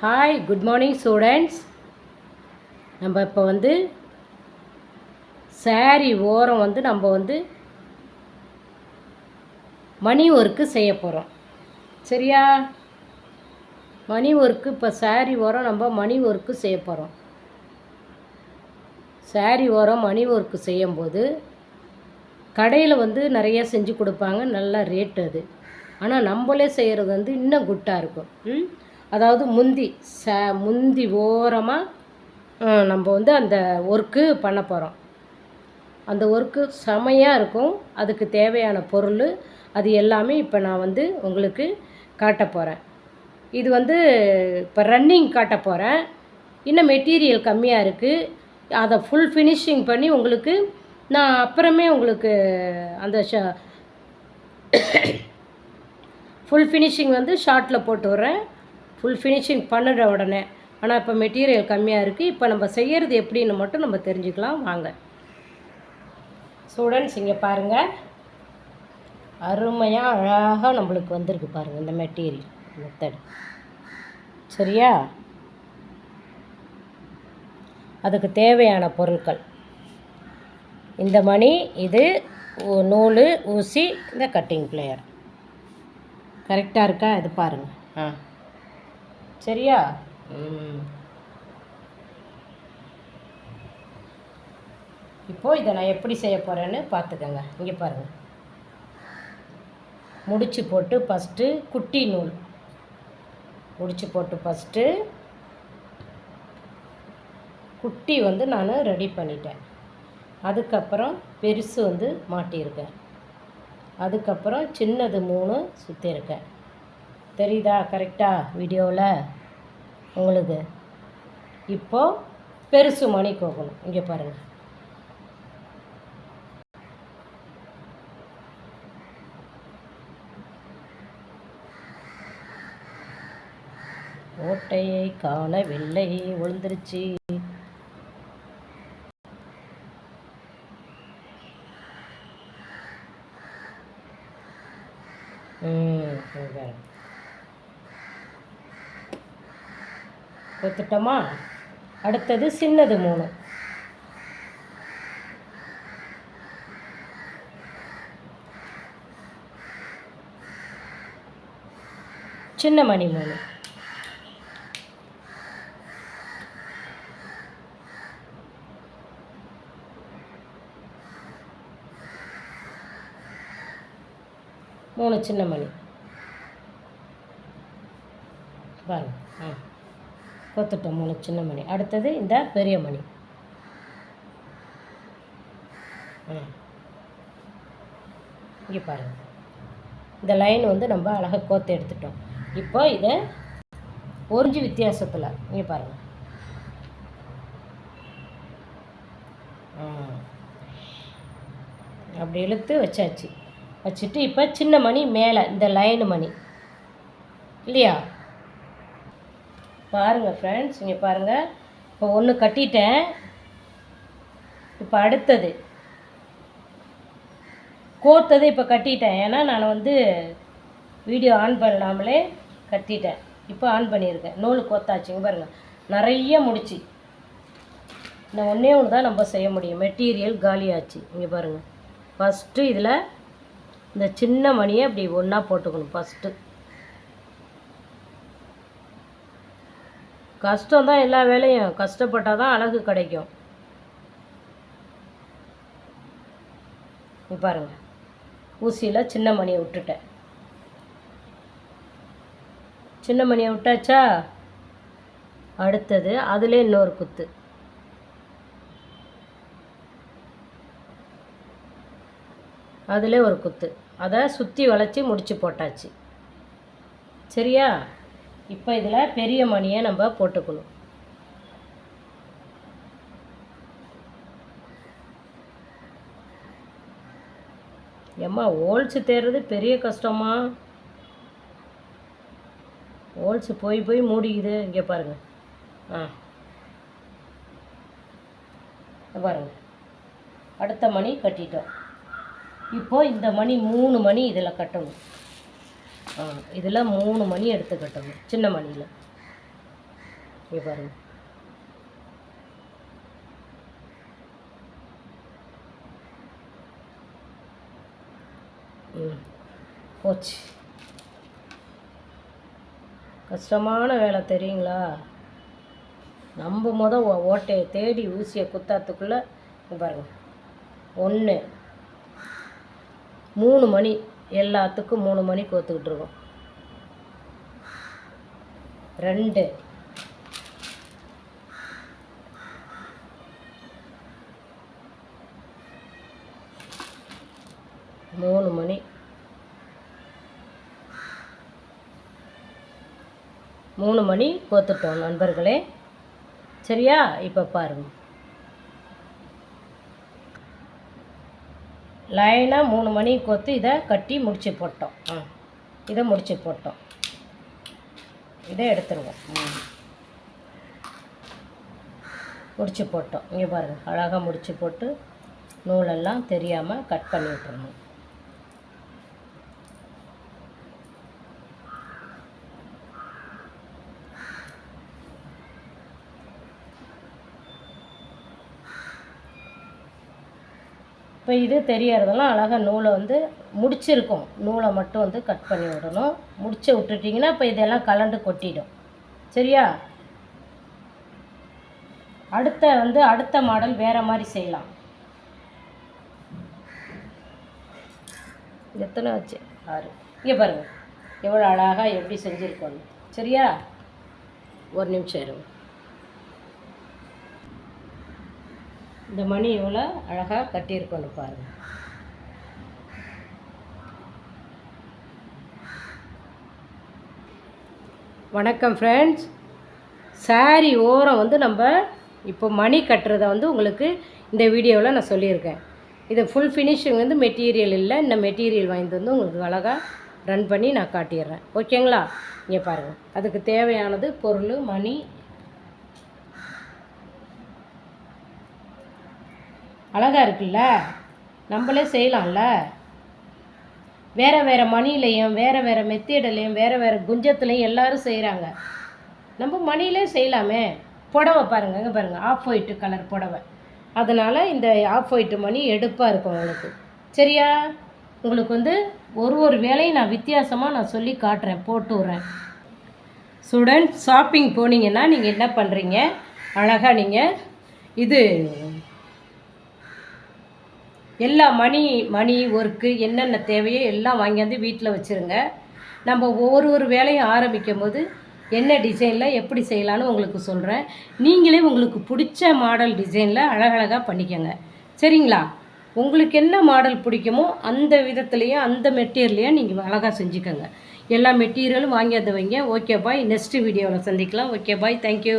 Hi good morning students நம்ம இப்போ வந்து சாரி ஓரம் வந்து நம்ம வந்து மணி ஒர்க்கு செய்ய போகிறோம் சரியா? மணி ஒர்க்கு இப்போ சாரி ஓரம் நம்ம மணி ஒர்க்கு செய்ய போகிறோம் சாரி ஓரம் மணி ஒர்க்கு செய்யும்போது கடையில் வந்து நிறைய செஞ்சு கொடுப்பாங்க நல்ல ரேட் அது. ஆனால் நம்மளே செய்கிறது வந்து இன்னும் குட்டாக இருக்கும். ம்? அதாவது முந்தி ச முந்தி ஓரமாக நம்ம வந்து அந்த ஒர்க்கு பண்ண போகிறோம் அந்த ஒர்க்கு செமையாக இருக்கும். அதுக்கு தேவையான பொருள் அது எல்லாமே இப்போ நான் வந்து உங்களுக்கு காட்ட போகிறேன் இது வந்து இப்போ ரன்னிங் காட்ட போகிறேன் இன்னும் மெட்டீரியல் கம்மியாக இருக்குது அதை ஃபுல் ஃபினிஷிங் பண்ணி உங்களுக்கு நான் அப்புறமே உங்களுக்கு அந்த ஷ ஃபுல் ஃபினிஷிங் வந்து ஷார்ட்டில் போட்டு விட்றேன். ஃபுல் ஃபினிஷிங் பண்ணுற உடனே. ஆனால் இப்போ மெட்டீரியல் கம்மியாக இருக்குது இப்போ நம்ம செய்கிறது எப்படின்னு மட்டும் நம்ம தெரிஞ்சுக்கலாம். வாங்க. ஸ்டூடெண்ட்ஸ் இங்கே பாருங்கள் அருமையாக அழகாக நம்மளுக்கு வந்திருக்கு பாருங்கள் இந்த மெட்டீரியல் மெத்தட் சரியா? அதுக்கு தேவையான பொருட்கள். இந்த மணி இது நூல் ஊசி இந்த கட்டிங் பிளேயர் கரெக்டாக இருக்கா? இது பாருங்கள் ஆ. சரியா? இப்போது இதை நான் எப்படி செய்ய போகிறேன்னு பார்த்துக்கோங்க. இங்கே பாருங்கள் முடிச்சு போட்டு ஃபஸ்ட்டு குட்டி நூல். முடிச்சு போட்டு ஃபஸ்ட்டு குட்டி வந்து நான் ரெடி பண்ணிட்டேன். அதுக்கப்புறம் பெருசு வந்து மாட்டியிருக்கேன். அதுக்கப்புறம் சின்னது மூணு சுற்றியிருக்கேன் தெரியுதா? கரெக்டாக வீடியோவில் உங்களுக்கு. இப்போது பெருசு மணி கோகணும். இங்கே பாருங்கள் ஓட்டையை காணவில்லை. விழுந்துருச்சு ம் கொடுத்துட்டோமா கொத்துட்டோமா அடுத்தது சின்னது மூணு. சின்ன மணி. மூணு மூணு சின்ன மணி பாருங்க. ஆ. கொத்துட்டோம் மூணு சின்ன மணி. அடுத்தது இந்த பெரிய மணி. இங்கே பாருங்கள் இந்த லைன் வந்து நம்ம அழகாக கோத்து எடுத்துட்டோம். இப்போ இதை ஒரிஞ்சு வித்தியாசத்தில் இங்கே பாருங்கள் அப்படி இழுத்து வச்சாச்சு. வச்சுட்டு இப்போ சின்ன மணி மேலே இந்த லைனு மணி. இல்லையா? பாருங்கள் ஃப்ரெண்ட்ஸ் இங்கே பாருங்கள் இப்போ ஒன்று கட்டிட்டேன். இப்போ அடுத்தது. கோர்த்தது இப்போ கட்டிட்டேன். ஏன்னா நான் வந்து வீடியோ ஆன் பண்ணாமலே கட்டிட்டேன். இப்போ ஆன் பண்ணியிருக்கேன். நூல் கோத்தாச்சுங்க பாருங்கள் நிறைய முடிச்சு. நான் ஒன்றே ஒன்று தான் நம்ம செய்ய முடியும். மெட்டீரியல் காலியாச்சு. இங்கே பாருங்கள் ஃபஸ்ட்டு இதில் இந்த சின்ன மணியை அப்படி ஒன்றா போட்டுக்கணும். ஃபஸ்ட்டு கஷ்டம் தான் எல்லா வேலையும். கஷ்டப்பட்டால் தான் அழகு கிடைக்கும். பாருங்கள் பாருங்க. ஊசியில் சின்ன மணியை விட்டுட்டேன். சின்ன மணியை விட்டாச்சா? அடுத்தது அதிலே இன்னொரு குத்து. அதில் ஒரு குத்து. அதை சுற்றி வளைச்சி முடித்து போட்டாச்சு. சரியா? இப்போ இதில் பெரிய மணியை நம்ம போட்டுக்கணும். ஏம்மா ஹோல்ஸு தேடுறது பெரிய கஷ்டமா? ஹோல்ஸு போய் போய் மூடிக்குது. இங்கே பாருங்கள் ஆ. பாருங்கள் பாருங்க. அடுத்த மணி கட்டிட்டோம். இப்போ இந்த மணி மூணு மணி இதில் கட்டணும். இதில் மூணு மணி எடுத்துக்கிட்டோம் சின்ன மணியில். இங்கே பாருங்க. ம் போச்சு. கஷ்டமான வேலை தெரியுங்களா? நம்ம முத ஓ- ஓட்டையை தேடி ஊசியை குத்தாத்துக்குள்ளே பாருங்கள் பாருங்க. ஒன்று மூணு மணி. எல்லாத்துக்கும் மூணு மணி கோத்துக்கிட்டு இருக்கோம் ரெண்டு. மூணு மணி. மூணு மணி கோத்துட்டோம் நண்பர்களே. சரியா? இப்போ பாருங்கள் லைனாக மூணு மணி கோத்து இதை கட்டி முடிச்சு போட்டோம். இதை முடிச்சு போட்டோம். இதை எடுத்துருவோம். முடிச்சு போட்டோம். இங்கே பாருங்கள் அழகாக முடிச்சு போட்டு நூலெல்லாம் தெரியாமல் கட் பண்ணி விட்டுறணும். இப்போ இது தெரியறதெல்லாம் அழகாக நூலை வந்து முடிச்சிருக்கோம். நூலை மட்டும் வந்து கட் பண்ணி விடணும். முடிச்சு விட்டுட்டிங்கன்னா இப்போ இதெல்லாம் கலண்டு கொட்டிடும். சரியா? அடுத்த வந்து அடுத்த மாடல் வேறு மாதிரி செய்யலாம். எத்தனை வச்சு? ஆறு. இங்கே பாருங்கள் எவ்வளோ அழகாக எப்படி செஞ்சுருக்கோன்னு சரியா? ஒரு நிமிஷம் இருங்க. இந்த மணி எவ்வளோ அழகாக கட்டியிருக்கணும் பாருங்கள் வணக்கம் ஃப்ரெண்ட்ஸ் சாரி ஓரம் வந்து நம்ம இப்போ மணி கட்டுறத வந்து உங்களுக்கு இந்த வீடியோவில் நான் சொல்லியிருக்கேன். இது ஃபுல் ஃபினிஷிங் வந்து மெட்டீரியல் இல்லை இந்த மெட்டீரியல் வாங்கிட்டு வந்து உங்களுக்கு அழகாக ரன் பண்ணி நான் காட்டிடுறேன். ஓகேங்களா இங்கே பாருங்கள் அதுக்கு தேவையானது பொருள் மணி அழகாக இருக்குல்ல? நம்மளே செய்யலாம்ல? வேறு வேறு மணிலையும் வேறு வேறு மெத்தேடலையும் வேறு வேறு குஞ்சத்துலையும் எல்லாரும் செய்கிறாங்க நம்ம மணிலே செய்யலாமே. புடவை பாருங்கள் இங்கே பாருங்கள் ஆஃப் ஒயிட்டு கலர் புடவை. அதனால் இந்த ஆஃப் ஒயிட்டு மணி எடுப்பாக இருக்கும் உங்களுக்கு. சரியா? உங்களுக்கு வந்து ஒரு ஒரு வேலையும் நான் வித்தியாசமாக நான் சொல்லி காட்டுறேன் போட்டு விட்றேன். ஸ்டூடெண்ட் ஷாப்பிங் போனீங்கன்னா நீங்கள் என்ன பண்ணுறீங்க அழகாக நீங்கள் இது எல்லா மணி மணி ஒர்க்கு என்னென்ன தேவையோ எல்லாம் வாங்கியாந்து வீட்டில் வச்சுருங்க. நம்ம ஒவ்வொரு ஒரு வேலையும் ஆரம்பிக்கும் போது என்ன டிசைனில் எப்படி செய்யலான்னு உங்களுக்கு சொல்கிறேன் நீங்களே உங்களுக்கு பிடிச்ச மாடல் டிசைனில் அழகழகாக பண்ணிக்கோங்க. சரிங்களா? உங்களுக்கு என்ன மாடல் பிடிக்குமோ அந்த விதத்துலேயும் அந்த மெட்டீரியலையும் நீங்கள் அழகாக செஞ்சுக்கோங்க. எல்லா மெட்டீரியலும் வாங்கியாந்து வைங்க. ஓகே பாய் நெக்ஸ்ட் வீடியோவில் சந்திக்கலாம். Okay bye thank you